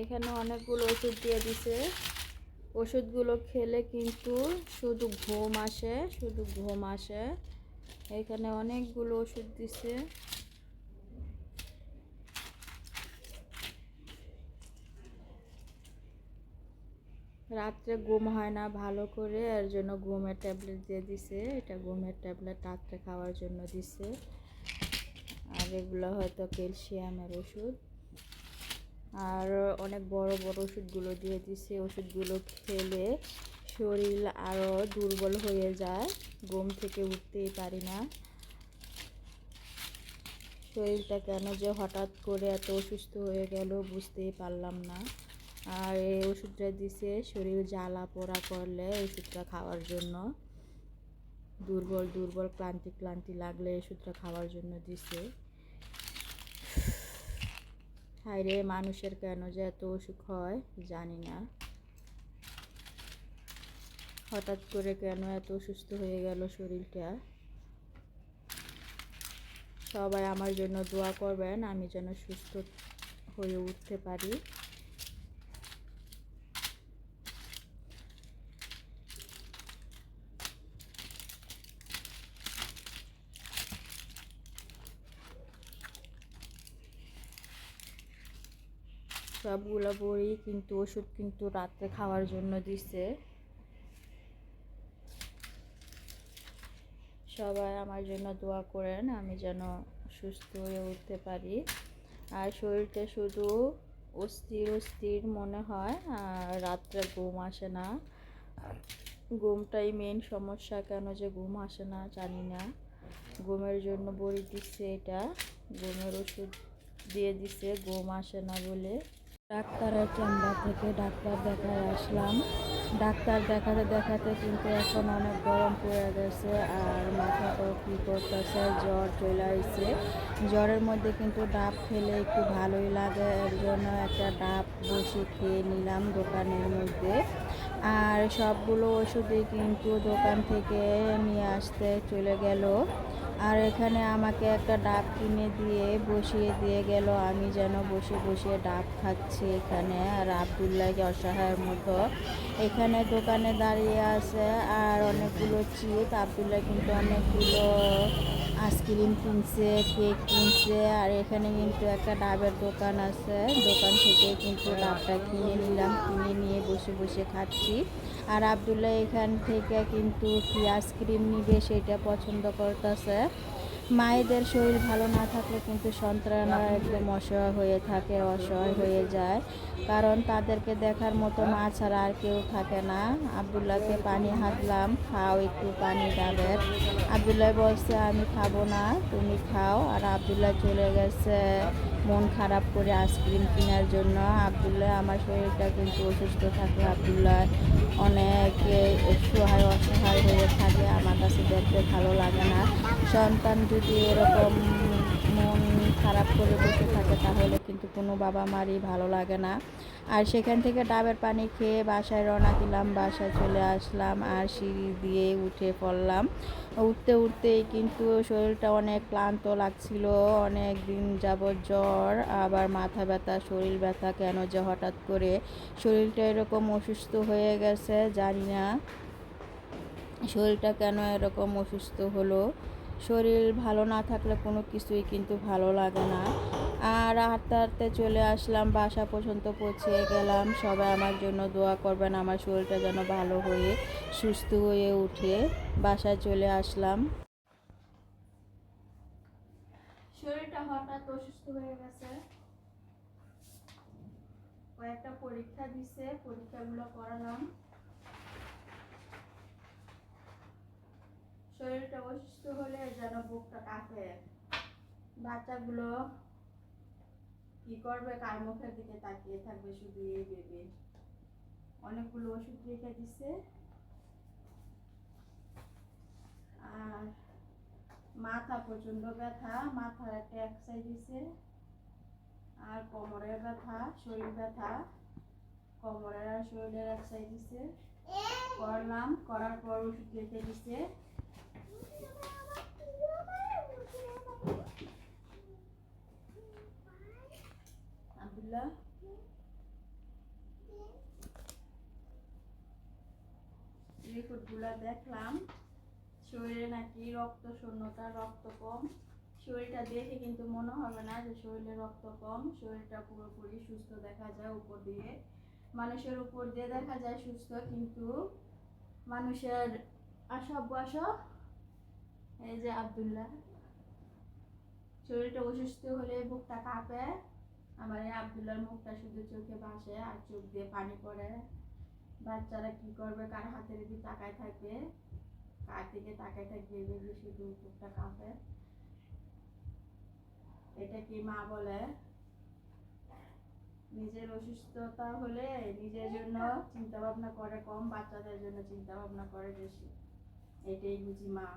এখানে অনেকগুলো ওষুধ দিয়ে দিছে। ওষুধগুলো খেলে কিন্তু শুধু ঘুম আসে, শুধু ঘুম আসে। এখানে অনেকগুলো ওষুধ দিছে। রাত্রে ঘুম হয় না ভালো করে, এর জন্য ঘুমের ট্যাবলেট দিয়ে দিছে। এটা ঘুমের ট্যাবলেট রাত্রে খাওয়ার জন্য দিছে। আর এগুলো হয়তো ক্যালসিয়ামের ওষুধ। আর অনেক বড় বড় ওষুধগুলো দিয়ে দিছে। ওষুধগুলো খেলে শরীর আরও দুর্বল হয়ে যায়। ঘুম থেকে উঠতেই পারি না। শরীরটা কেন যে হঠাৎ করে এত অসুস্থ হয়ে গেল বুঝতেই পারলাম না। আর এই ওষুধটা দিছে শরীর জ্বালা পোড়া করলে ওষুধটা খাওয়ার জন্য। দুর্বল দুর্বল, ক্লান্তি ক্লান্তি লাগলে ওষুধটা খাওয়ার জন্য দিছে। হায়রে মানুষের কেন যে এত অসুখ হয় জানি না। হঠাৎ করে কেন এত অসুস্থ হয়ে গেল শরীরটা? সবাই আমার জন্য দোয়া করবেন, আমি যেন সুস্থ হয়ে উঠতে পারি। সবগুলো বড়ি কিন্তু ওষুধ কিন্তু রাত্রে খাওয়ার জন্য দিছে। সবাই আমার জন্য দোয়া করেন, আমি যেন সুস্থ হয়ে উঠতে পারি। আর শরীরটা শুধু অস্থির অস্থির মনে হয়, আর রাত্রে ঘুম আসে না। ঘুমটাই মেন সমস্যা, কেন যে ঘুম আসে না জানি না। ঘুমের জন্য বড়ি দিচ্ছে এটা, ঘুমের ওষুধ দিয়ে দিছে, ঘুম আসে না বলে। ডাক্তারের চেম্বার থেকে ডাক্তার দেখায় আসলাম। ডাক্তার দেখাতে দেখাতে কিন্তু এখন অনেক গরম পড়ে গেছে আর মাথাটাও কী করতেছে, জ্বর চলে আসছে জ্বরের মধ্যে কিন্তু ডাব খেলে একটু ভালোই লাগে, এর জন্য একটা ডাব বসে খেয়ে নিলাম দোকানের মধ্যে। আর সবগুলো ওষুধই কিন্তু দোকান থেকে নিয়ে আসতে চলে গেল। আর এখানে আমাকে একটা ডাব কিনে দিয়ে বসিয়ে দিয়ে গেল। আমি যেন বসে বসে ডাব খাচ্ছি এখানে। আর আবদুল্লাহকে অসহায়ের মতো এখানে দোকানে দাঁড়িয়ে আছে। আর অনেকগুলো চিপ। আবদুল্লাহ কিন্তু অনেকগুলো আইসক্রিম কিনছে কেক কিনছে, আর এখানে কিন্তু একটা ডাবের দোকান আছে। দোকান থেকে কিন্তু ডাবটা কিনে নিলাম, কিনে নিয়ে বসে বসে খাচ্ছি। আর আবদুল্লাহ এখান থেকে কিন্তু কি আইসক্রিম নিবে সেটা পছন্দ করতেছে। মায়েদের শরীর ভালো না থাকলে কিন্তু সন্তানরা একদম অসহায় হয়ে থাকে, অসহায় হয়ে যায়। কারণ তাদেরকে দেখার মতো মা ছাড়া আর কেউ থাকে না। আবদুল্লাহকে পানি হাতলাম, খাও একটু পানি ডাবের। আবদুল্লাহ বলছে, আমি খাব না, তুমি খাও। আর আবদুল্লাহ চলে গেছে মন খারাপ করে আইসক্রিম কেনার জন্য। আবদুল্লাহ, আমার শরীরটা কিন্তু অসুস্থ থাকে আবদুল্লাহ। অনেকে সহায় অসহায় হয়ে থাকে, আমার কাছে দেখতে ভালো লাগে না। সন্তান যদি এরকম মন খারাপ করে বসে থাকে তাহলে কিন্তু কোনো বাবা মারই ভালো লাগে না। আর সেখান থেকে ডাবের পানি খেয়ে বাসায় রওনা দিলাম, বাসায় চলে আসলাম আর সিঁড়ি দিয়ে উঠে পড়লাম। উঠতে উঠতেই কিন্তু শরীরটা অনেক ক্লান্ত লাগছিল, অনেক দিন যাবৎ জ্বর, আবার মাথা ব্যথা, শরীর ব্যথা, কেন যে হঠাৎ করে শরীরটা এরকম অসুস্থ হয়ে গেছে জানি না। শরীরটা কেন এরকম অসুস্থ হলো? শরীর ভালো না থাকলে কোনো কিছুই কিন্তু ভালো লাগে না। আর হাঁটতে হাঁটতে চলে আসলাম, বাসা পর্যন্ত পৌঁছে গেলাম। সবাই আমার জন্য দোয়া করবেন, আমার শরীরটা যেন ভালো হয়ে, সুস্থ হয়ে উঠে। বাসায় চলে আসলাম। শরীরটা হঠাৎ অসুস্থ হয়ে গেছে। কয়েকটা পরীক্ষা দিছে, পরীক্ষাগুলো করালাম। শরীরটা অসুস্থ হলে যেন বুকটা কাঁপে। বাচ্চাগুলো কি করবে, কার মুখের দিকে তাকিয়ে থাকবে শুধু এই ভেবে। অনেকগুলো ওষুধ রেখে দিছে। আর মাথা প্রচণ্ড ব্যথা মাথার একটা এক্সাই দিছে আর কোমরের ব্যথা, শরীর ব্যথা। কোমরের আর শরীরের এক্সাই দিছে করলাম, করার পর ওষুধ রেখে দিছে। দেখলাম। শরীরে নাকি রক্ত শূন্যতা, রক্ত কম। শরীরটা দেখে কিন্তু মনে হবে না যে শরীরে রক্ত কম। শরীরটা পুরোপুরি সুস্থ দেখা যায় উপর দিয়ে। মানুষের উপর দিয়ে দেখা যায় সুস্থ, কিন্তু মানুষের আসব বসব এই যে আব্দুল্লাহ। শরীরটা অসুস্থ হলে বুকটা কাঁপে আমার এই আব্দুল্লাহর মুখটা শুধু চোখে ভাসে আর চোখ দিয়ে পানি পড়ে। বাচ্চারা কি করবে? কার হাতের দিকে তাকায় কার দিকে তাকায় থাকবে? শুধু বুকটা কাঁপে। এটা কি মা বলে? নিজের অসুস্থতা হলে নিজের জন্য চিন্তা ভাবনা করে কম, বাচ্চাদের জন্য চিন্তা ভাবনা করে বেশি। এটাই বুঝি মা।